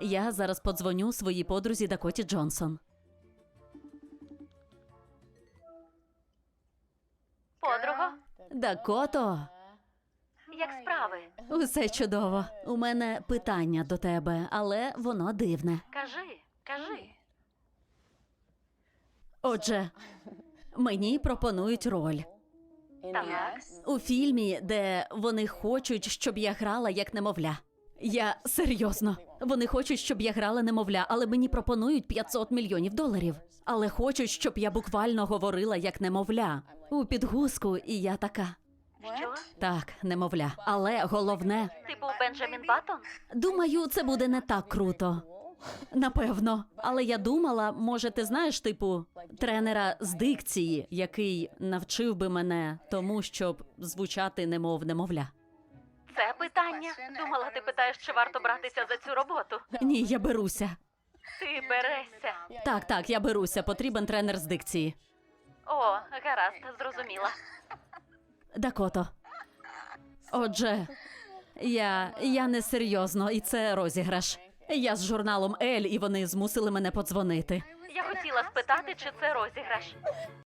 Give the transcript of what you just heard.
Я зараз подзвоню своїй подрузі Дакоті Джонсон. Подруго, Дакото, як справи? усе чудово. У мене питання до тебе, але воно дивне. Кажи, кажи. Отже, мені пропонують роль Так. у фільмі, де вони хочуть, щоб я грала як немовля. Я серйозно. Вони хочуть, щоб я грала немовля, але мені пропонують 500 мільйонів доларів. Але хочуть, щоб я буквально говорила як немовля у підгузку, і я така. Що? Так, немовля. Але головне, Типу Бенджамін Баттон? думаю, це буде не так круто. Напевно, але я думала, може, ти знаєш, типу, тренера з дикції, який навчив би мене тому, щоб звучати немов немовля. Це питання. Думала, ти питаєш, чи варто братися за цю роботу. Ні, я беруся. Ти берешся. Так, так, я беруся. Потрібен тренер з дикції. О, гаразд, зрозуміла. Дакото. Отже, я, я не серйозно, і це розіграш. Я з журналом Ель, і вони змусили мене подзвонити. Я хотіла спитати, чи це розіграш.